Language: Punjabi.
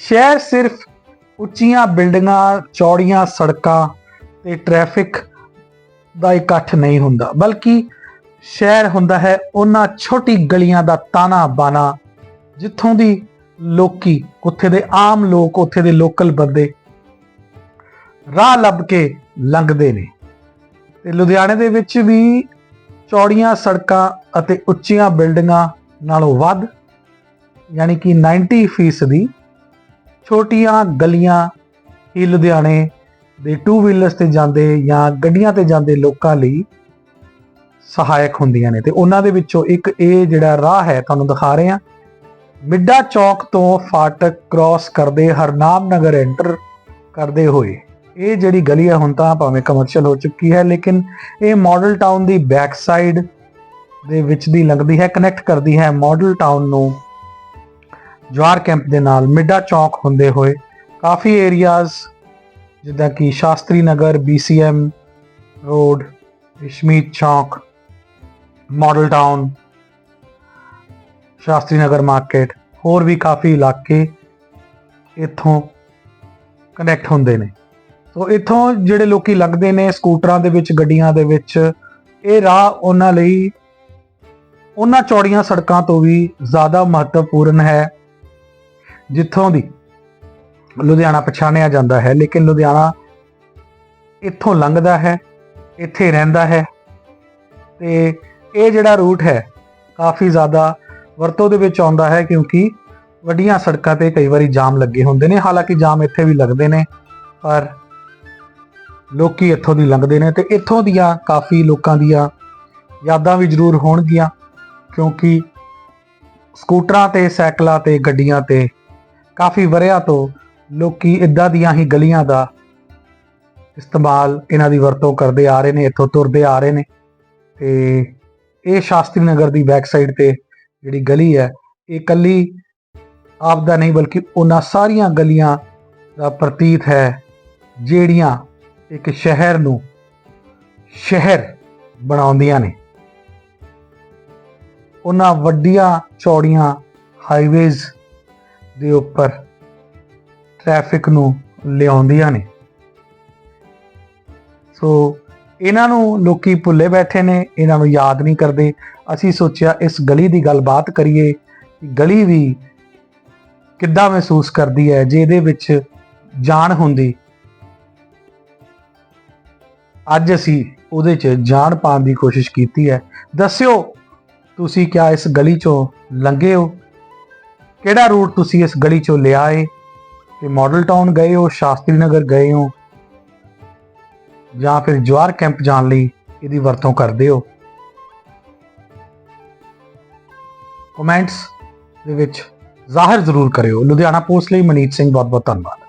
ਸ਼ਹਿਰ ਸਿਰਫ ਉੱਚੀਆਂ ਬਿਲਡਿੰਗਾਂ, ਚੌੜੀਆਂ ਸੜਕਾਂ ਤੇ ਟ੍ਰੈਫਿਕ ਦਾ ਇਕੱਠ ਨਹੀਂ ਹੁੰਦਾ, ਬਲਕਿ ਸ਼ਹਿਰ ਹੁੰਦਾ ਹੈ ਉਹਨਾਂ ਛੋਟੀ ਗਲੀਆਂ ਦਾ ਤਾਣਾ ਬਾਣਾ ਜਿੱਥੋਂ ਦੀ ਲੋਕੀ ਉੱਥੇ ਦੇ ਆਮ ਲੋਕ, ਉੱਥੇ ਦੇ ਲੋਕਲ ਬੰਦੇ ਰਾਹ ਲੱਭ ਕੇ ਲੰਘਦੇ ਨੇ। ਤੇ ਲੁਧਿਆਣੇ ਦੇ ਵਿੱਚ ਵੀ ਚੌੜੀਆਂ ਸੜਕਾਂ ਅਤੇ ਉੱਚੀਆਂ ਬਿਲਡਿੰਗਾਂ ਨਾਲੋਂ ਵੱਧ, ਯਾਨੀ ਕਿ 90% ਫੀਸਦੀ ਛੋਟੀਆਂ ਗਲੀਆਂ ਹੀ ਲੁਧਿਆਣੇ ਦੇ ਟੂ ਵੀਲਰਸ ਤੇ ਜਾਂਦੇ ਜਾਂ ਗੱਡੀਆਂ ਤੇ ਜਾਂਦੇ ਲੋਕਾਂ ਲਈ ਸਹਾਇਕ ਹੁੰਦੀਆਂ ਨੇ। ਤੇ ਉਹਨਾਂ ਦੇ ਵਿੱਚੋਂ ਇੱਕ ਇਹ ਜਿਹੜਾ ਰਾਹ ਹੈ, ਤੁਹਾਨੂੰ ਦਿਖਾ ਰਹੇ ਹਾਂ। ਮਿੱਡਾ ਚੌਕ ਤੋਂ ਫਾਟਕ ਕ੍ਰਾਸ ਕਰਦੇ ਹਰਨਾਮ ਨਗਰ ਐਂਟਰ ਕਰਦੇ ਹੋਏ। ਇਹ ਜਿਹੜੀ ਗਲੀ ਹੈ ਹੁਣ ਤਾਂ ਭਾਵੇਂ ਕਮਰਸ਼ੀਅਲ ਹੋ ਚੁੱਕੀ ਹੈ, ਲੇਕਿਨ ਇਹ ਮਾਡਲ ਟਾਊਨ ਦੀ ਬੈਕ ਸਾਈਡ ਦੇ ਵਿੱਚ ਦੀ ਲੰਘਦੀ ਹੈ ਕਨੈਕਟ ਕਰਦੀ ਹੈ ਮਾਡਲ ਟਾਊਨ ਨੂੰ ਜਵਾਰ ਕੈਂਪ ਦੇ ਨਾਲ ਮਿੱਡਾ ਚੌਂਕ ਹੁੰਦੇ ਹੋਏ ਕਾਫੀ ਏਰੀਆਜ਼ ਜਿੱਦਾਂ ਕਿ ਸ਼ਾਸਤਰੀ ਨਗਰ BCM ਰੋਡ ਰਿਸ਼ਮੀਤ ਚੌਂਕ model town Shastri Nagar market ਹੋਰ ਵੀ ਕਾਫੀ ਇਲਾਕੇ ਇੱਥੋਂ ਕਨੈਕਟ ਹੁੰਦੇ ਨੇ। ਸੋ ਇੱਥੋਂ ਜਿਹੜੇ ਲੋਕੀ ਲੱਗਦੇ ਨੇ ਸਕੂਟਰਾਂ ਦੇ ਵਿੱਚ, ਗੱਡੀਆਂ ਦੇ ਵਿੱਚ, ਇਹ ਰਾਹ ਉਹਨਾਂ ਲਈ ਉਹਨਾਂ ਚੌੜੀਆਂ ਸੜਕਾਂ ਤੋਂ ਵੀ ਜ਼ਿਆਦਾ ਮਹੱਤਵਪੂਰਨ ਹੈ। ਜਿੱਥੋਂ ਦੀ ਲੁਧਿਆਣਾ ਪਛਾਣਿਆ ਜਾਂਦਾ ਹੈ, ਲੇਕਿਨ ਲੁਧਿਆਣਾ ਇੱਥੋਂ ਲੰਘਦਾ ਹੈ, ਇੱਥੇ ਰਹਿੰਦਾ ਹੈ ਤੇ ਇਹ ਜਿਹੜਾ ਰੂਟ ਹੈ, ਕਾਫੀ ਜ਼ਿਆਦਾ ਵਰਤੋਂ ਦੇ ਵਿੱਚ ਆਉਂਦਾ ਹੈ ਕਿਉਂਕਿ ਵੱਡੀਆਂ ਸੜਕਾਂ ਤੇ ਕਈ ਵਾਰੀ ਜਾਮ ਲੱਗੇ ਹੁੰਦੇ ਨੇ, ਹਾਲਾਂਕਿ ਜਾਮ ਇੱਥੇ ਵੀ ਲੱਗਦੇ ਨੇ, ਪਰ ਲੋਕੀ ਇੱਥੋਂ ਦੀ ਲੰਘਦੇ ਨੇ ਤੇ ਇੱਥੋਂ ਦੀਆਂ ਕਾਫੀ ਲੋਕਾਂ ਦੀਆਂ ਯਾਦਾਂ ਵੀ ਜ਼ਰੂਰ ਹੋਣਗੀਆਂ ਕਿਉਂਕਿ ਸਕੂਟਰਾਂ ਤੇ, ਸਾਈਕਲਾਂ ਤੇ, ਗੱਡੀਆਂ ਤੇ ਕਾਫੀ ਵਰਿਆਂ ਤੋਂ ਲੋਕੀ ਇਦਾਂ ਦੀਆਂ ਹੀ ਗਲੀਆਂ ਦਾ ਇਸਤੇਮਾਲ ਇਹਨਾਂ ਦੀ ਵਰਤੋਂ ਕਰਦੇ ਆ ਰਹੇ ਨੇ, ਇੱਥੋਂ ਤੁਰਦੇ ਆ ਰਹੇ ਨੇ ਤੇ ਇਹ ਸ਼ਾਸਤਰੀ ਨਗਰ ਦੀ ਬੈਕ ਸਾਈਡ ਤੇ ਜਿਹੜੀ ਗਲੀ ਹੈ, ਇਹ ਕੱਲੀ ਆਪਦਾ ਨਹੀਂ ਬਲਕਿ ਉਹਨਾਂ ਸਾਰੀਆਂ ਗਲੀਆਂ ਦਾ ਪ੍ਰਤੀਤ ਹੈ ਜਿਹੜੀਆਂ ਇੱਕ ਸ਼ਹਿਰ ਨੂੰ ਸ਼ਹਿਰ ਬਣਾਉਂਦੀਆਂ ਨੇ। ਉਹਨਾਂ ਵੱਡੀਆਂ ਚੌੜੀਆਂ ਹਾਈਵੇਜ਼ ਦੇ ਉੱਪਰ ਟ੍ਰੈਫਿਕ ਨੂੰ ਲਿਆਉਂਦੀਆਂ ਨੇ। ਸੋ ਇਹਨਾਂ ਨੂੰ ਲੋਕੀ ਭੁੱਲੇ ਬੈਠੇ ਨੇ, ਇਹਨਾਂ ਨੂੰ ਯਾਦ ਨਹੀਂ ਕਰਦੇ। ਅਸੀਂ ਸੋਚਿਆ ਇਸ ਗਲੀ ਦੀ ਗੱਲਬਾਤ ਕਰੀਏ ਗਲੀ ਵੀ ਕਿੱਦਾਂ ਮਹਿਸੂਸ ਕਰਦੀ ਹੈ, ਜੇ ਇਹਦੇ ਵਿੱਚ ਜਾਨ ਹੁੰਦੀ। ਅੱਜ ਅਸੀਂ ਉਹਦੇ 'ਚ ਜਾਣ ਪਾਉਣ ਦੀ ਕੋਸ਼ਿਸ਼ ਕੀਤੀ ਹੈ। ਦੱਸਿਓ, ਤੁਸੀਂ ਕਿਆ ਇਸ ਗਲੀ 'ਚੋਂ ਲੰਘੇ ਹੋ? ਕਿਹੜਾ ਰੂਟ ਤੁਸੀਂ ਇਸ ਗਲੀ 'ਚੋਂ ਲਿਆ ਏ? ਤੇ ਮਾਡਲ ਟਾਊਨ ਗਏ ਹੋ, ਸ਼ਾਸਤਰੀ ਨਗਰ ਗਏ ਹੋ? ਜਾਂ ਫਿਰ ਜਵਾਰ ਕੈਂਪ ਜਾਣ ਲਈ ਇਹਦੀ ਵਰਤੋਂ ਕਰਦੇ ਹੋ? ਕਮੈਂਟਸ ਦੇ ਵਿੱਚ ਜ਼ਾਹਿਰ ਜ਼ਰੂਰ ਕਰਿਓ। ਲੁਧਿਆਣਾ ਪੋਸਟ ਲਈ ਮਨੀਤ ਸਿੰਘ ਬਹੁਤ ਬਹੁਤ ਧੰਨਵਾਦ।